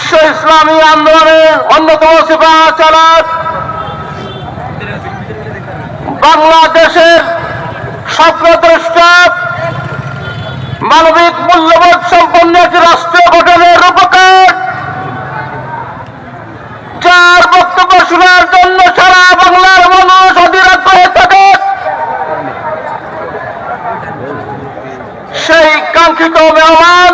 বিশ্ব ইসলামী আন্দোলনের অন্যতম সিপাহ চালক বাংলাদেশের স্বপ্নদ্রষ্টা মানবিক মূল্যবোধ সম্পন্ন একটি রাষ্ট্রীয় গঠনের রূপকার। যার বক্তব্য শোনার জন্য সারা বাংলার মানুষ অধীরত হয়ে থাকে। সেই কাঙ্ক্ষিত মেহমান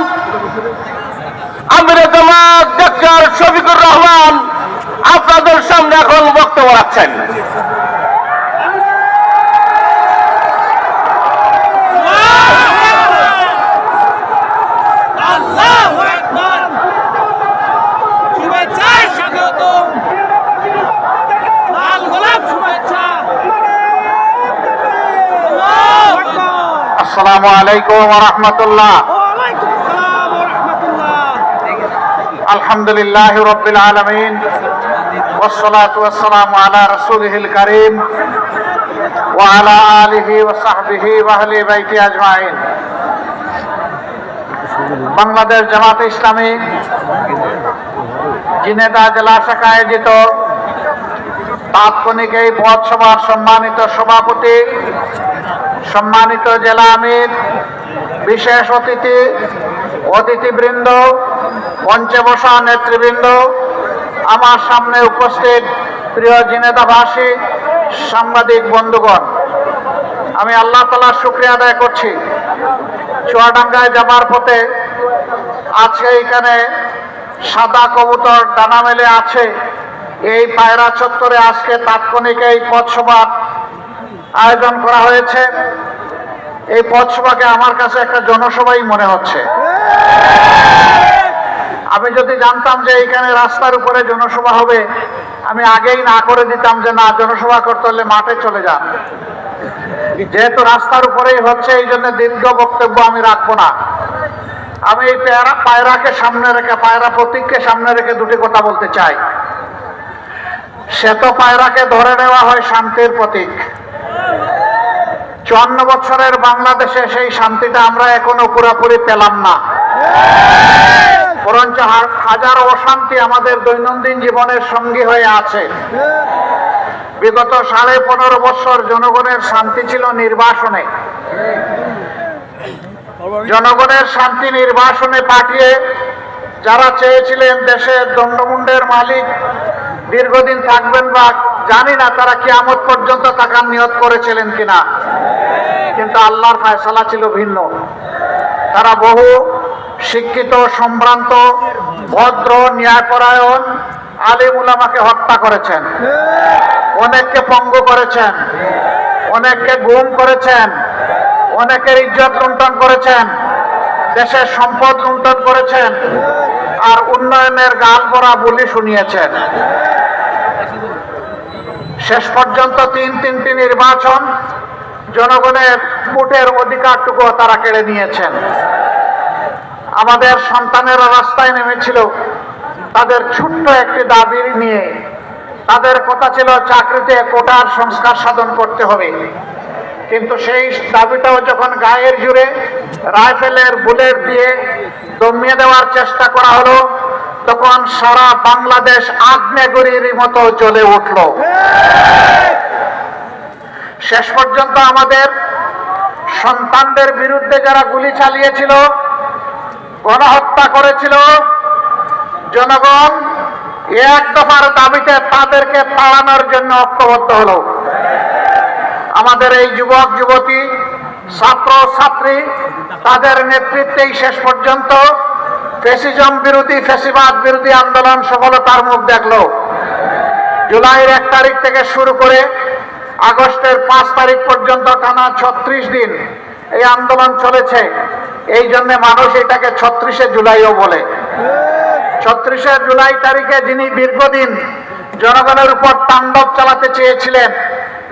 আসসালামু আলাইকুম ওয়া আলহামদুলিল্লাহ ওয়া আলমিন। আসসালাম আলা আলিহি সাহবিহি আজমাইন। বাংলাদেশ জামাতে ইসলামী জিনেদা জেলা শাখা আয়োজিত তাৎক্ষণিক এই পথসভার সম্মানিত সভাপতি সম্মানিত জেলা আমির, বিশেষ অতিথি, অতিথিবৃন্দ মঞ্চে বসা নেতৃবৃন্দ, আমার সামনে উপস্থিত প্রিয় জিনেদাভাসী সাংবাদিক বন্ধুগণ, আমি আল্লাহ তালার শুক্রিয়া আদায় করছি। চুয়াডাঙ্গায় যাবার পথে আজকে এখানে সাদা কবুতর ডানা মেলে আছে। এই পায়রা চত্বরে আজকে তাৎক্ষণিক এই পথসভার আয়োজন করা হয়েছে। এই পথসভাকে আমার কাছে একটা জনসভাই মনে হচ্ছে। আমি যদি জানতাম যে এইখানে রাস্তার উপরে জনসভা হবে, আমি আগেই না করে দিতাম যে না, জনসভা করতে হলে মাঠে চলে যান। যেহেতু রাস্তার উপরেই হচ্ছে, এই জন্য দীর্ঘ বক্তব্য আমি রাখব না। আমি এই পায়রা, পায়রাকে সামনে রেখে, পায়রা প্রতীককে সামনে রেখে দুটি কথা বলতে চাই। শ্বেত পায়রাকে ধরে নেওয়া হয় শান্তির প্রতীক। চুয়ান্ন বছরের বাংলাদেশে সেই শান্তিটা আমরা এখনও পুরোপুরি পেলাম না। বরঞ্চ হাজারো অশান্তি আমাদের দৈনন্দিন জীবনের সঙ্গী হয়ে আছে। বিগত সাড়ে পনেরো বছর জনগণের শান্তি ছিল নির্বাসনে। জনগণের শান্তি নির্বাসনে পাঠিয়ে যারা চেয়েছিলেন দেশের দণ্ডমুণ্ডের মালিক, দীর্ঘদিন থাকবেন বা জানি না তারা কিয়ামত পর্যন্ত থাকার নিয়ত করেছিলেন কিনা। কিন্তু আল্লাহর ফায়সালা ছিল ভিন্ন। তারা বহু শিক্ষিত, সম্ভ্রান্ত, ভদ্র, ন্যায়পরায়ণ আলিম উলামাকে হত্যা করেছেন। অনেককে পঙ্গু করেছেন। অনেককে গুম করেছেন। অনেকের ইজ্জত লুণ্ঠন করেছেন। দেশের সম্পদ লুণ্ঠন করেছেন। আর উন্নয়নের গান করা বলি শুনিয়েছেন। শেষ পর্যন্ত তিন তিনটি নির্বাচন জনগণের ভোটের অধিকারটুকু তারা কেড়ে নিয়েছেন। আমাদের সন্তানেরা রাস্তায় নেমেছিল। তাদের ছোট্ট একটি দাবি নিয়ে তাদের কথা ছিল, চাকরিতে কোটার সংস্কার সাধন করতে হবে। কিন্তু সেই দাবিটাও যখন গায়ের জুড়ে রাইফেলের বুলেট দিয়ে দমিয়ে দেওয়ার চেষ্টা করা হলো তখন সারা বাংলাদেশ আগ্নেয়গিরির মতো জ্বলে উঠল। শেষ পর্যন্ত আমাদের সন্তানদের বিরুদ্ধে যারা গুলি চালিয়েছিল, গণহত্যা করেছিল, জনগণ এক দফার দাবিতে তাদেরকে তাড়ানোর জন্য ঐক্যবদ্ধ হলো। আমাদের এই যুবক, যুবতী, ছাত্র, ছাত্রী, তাদের নেতৃত্বেই শেষ পর্যন্ত ফেসিজম বিরোধী, ফেসিবাদ বিরোধী আন্দোলন সফলতার মুখ দেখল। জুলাইয়ের এক তারিখ থেকে শুরু করে আগস্টের পাঁচ তারিখ পর্যন্ত টানা ছত্রিশ দিন এই আন্দোলন চলেছে। এই জন্য মানুষ এটাকে ছত্রিশে জুলাইও বলে। ছত্রিশে জুলাই তারিখে যিনি দীর্ঘদিন জনগণের উপর তাণ্ডব চালাতে চেয়েছিলেন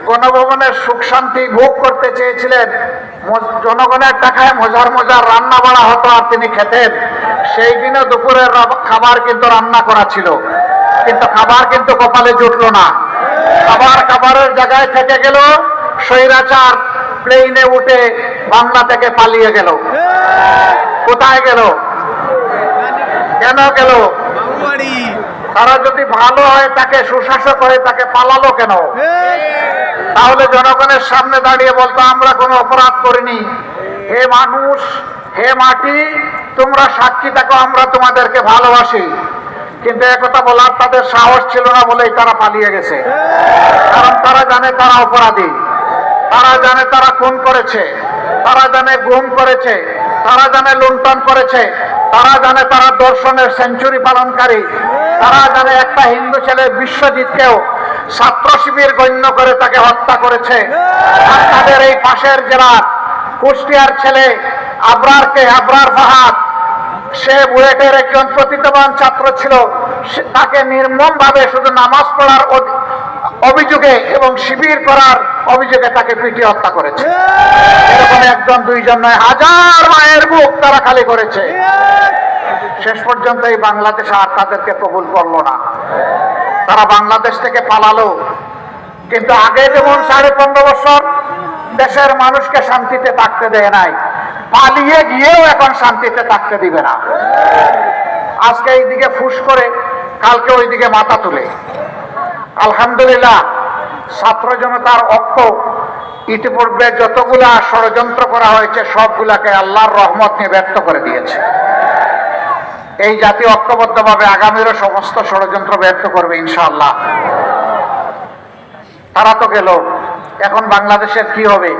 গণভবনের সুখ শান্তি ভোগ করতে চেয়েছিলেন। জনগণের টাকায় মজার মজার রান্না বাড়া হতো আর তিনি খেতেন। সেই দিনে দুপুরের খাবার কিন্তু রান্না করা ছিল। কিন্তু খাবার কিন্তু কপালে জুটলো না। খাবার খাবারের জায়গায় থেকে গেল, স্বৈরাচার প্লেনে উঠে বাংলা থেকে পালিয়ে গেল। কোথায় গেল? কেন গেল? তারা যদি ভালো হয়, তাকে সুশাসক হয়ে তাকে পালালো কেন? তাহলে জনগণের সামনে দাঁড়িয়ে বলতো, আমরা কোনো অপরাধ করিনি। হে মানুষ, হে মাটি, তোমরা সাক্ষী থাকো, আমরা তোমাদেরকে ভালোবাসি। কিন্তু একথা বলার তাদের সাহস ছিল না বলেই তারা পালিয়ে গেছে। কারণ তারা জানে তারা অপরাধী। তারা জানে তারা খুন করেছে। তারা জানে গুম করেছে। তারা জানে লুণ্ঠন করেছে। তারা জানে তারা দর্শনের সেঞ্চুরি পালনকারী। তারা জানে একটা হিন্দু ছেলে বিশ্বজিৎ কেউ ছাত্র শিবির গণ্য করে তাকে হত্যা করেছে। তাদের এই পাশের জেলার কুষ্টিয়ার ছেলে আবরারকে, আবরার ফাহাদ সে বুয়েটের একজন প্রতিতমান ছাত্র ছিল। তাকে নির্মম ভাবে শুধু নামাজ পড়ার অভিযোগে এবং শিবির করার অভিযোগে তাকে পিটিয়ে হত্যা করেছে। এরকম একজন, দুইজন নয়, হাজার মায়ের বুক তারা খালি করেছে। শেষ পর্যন্ত এই বাংলাদেশ আর তাদেরকে কবুল করল না। তারা বাংলাদেশ থেকে পালালো। কিন্তু আগে যেমন সাড়ে পনেরো বছর দেশের মানুষকে শান্তিতে থাকতে দেয় নাই পালিয়ে গিয়েও এখন শান্তিতে থাকতে দিবে না। আজকে এইদিকে ফুস করে, কালকে ওইদিকে মাথা তুলে। আলহামদুলিল্লাহ, ছাত্র জনতার অক্ষ, ইতিপূর্বে যতগুলা ষড়যন্ত্র করা হয়েছে, সবগুলাকে আল্লাহর রহমত নিয়ে ব্যর্থ করে দিয়েছে। এই জাতি ঐক্যবদ্ধভাবে আগামীরও সমস্ত ষড়যন্ত্র ব্যর্থ করবে ইনশাআল্লাহ। তারা তো গেল, এখন বাংলাদেশের কি হবে?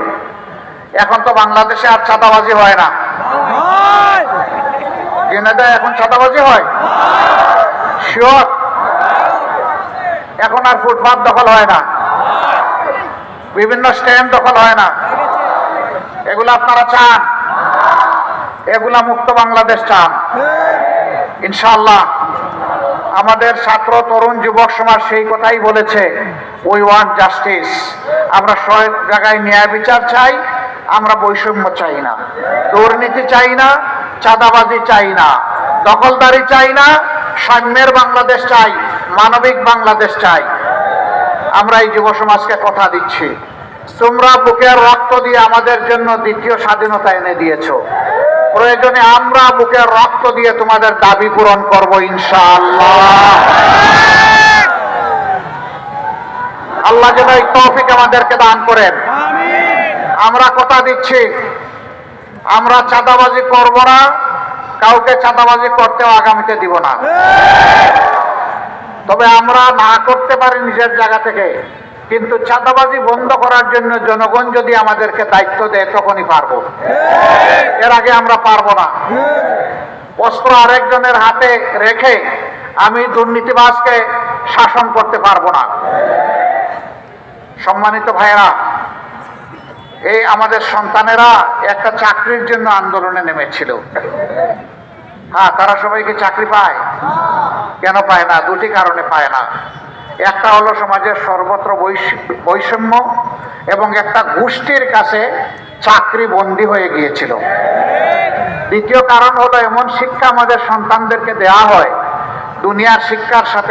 এখন তো বাংলাদেশে আর ছাতাবাজি হয় না। জেনেদা এখন ছাতাবাজি হয়? শিওর এখন আর ফুটপাত দখল হয় না। বিভিন্ন স্ট্যান্ড দখল হয় না। এগুলো আপনারা চান? এগুলা মুক্ত বাংলাদেশ চান? ইনশাল্লাহ আমাদের ছাত্র তরুণ যুবক সমাজ সেই কথাই বলেছে উই ওয়ান্ট জাস্টিস আমরা সব জায়গায় ন্যায় বিচার চাই আমরা বৈষম্য চাই না। দুর্নীতি চাই না, চাঁদাবাজি চাই না, দখলদারি চাই না, সাম্যের বাংলাদেশ চাই, মানবিক বাংলাদেশ চাই। আমরা এই যুব সমাজকে কথা দিচ্ছি। তোমরা বুকের রক্ত দিয়ে আমাদের জন্য দ্বিতীয় স্বাধীনতা এনে দিয়েছ। প্রয়োজনে আমরা বুকের রক্ত দিয়ে তোমাদের দাবি পূরণ করব, ইনশাআল্লাহ। আল্লাহ যেন এই তৌফিক আমাদেরকে দান করেন। আমরা কথা দিচ্ছি। আমরা চাঁদাবাজি করব না, কাউকে চাঁদাবাজি করতেও আগামীতে দিব না। তবে আমরা না করতে পারি নিজের জায়গা থেকে, কিন্তু চাঁদাবাজি বন্ধ করার জন্য জনগণ যদি আমাদেরকে দায়িত্ব দেয়, তখনই পারব। এর আগে আমরা পারব না। অস্ত্র আরেকজনের হাতে রেখে আমি দুর্নীতিবাজকে শাসন করতে পারব না। সম্মানিত ভাইয়েরা এই আমাদের সন্তানেরা একটা চাকরির জন্য আন্দোলনে নেমেছিল। হ্যাঁ তারা সবাইকে চাকরি পায়? কেন পায় না? দুটি কারণে পায় না। একটা হলো সমাজের সর্বত্র বৈষ- বৈষম্য এবং একটা গোষ্ঠীর কাছে চাকরি বন্দী হয়ে গিয়েছিল। দ্বিতীয় কারণ হলো এমন শিক্ষা আমাদের সন্তানদেরকে দেওয়া হয়। দুনিয়ার শিক্ষার সাথে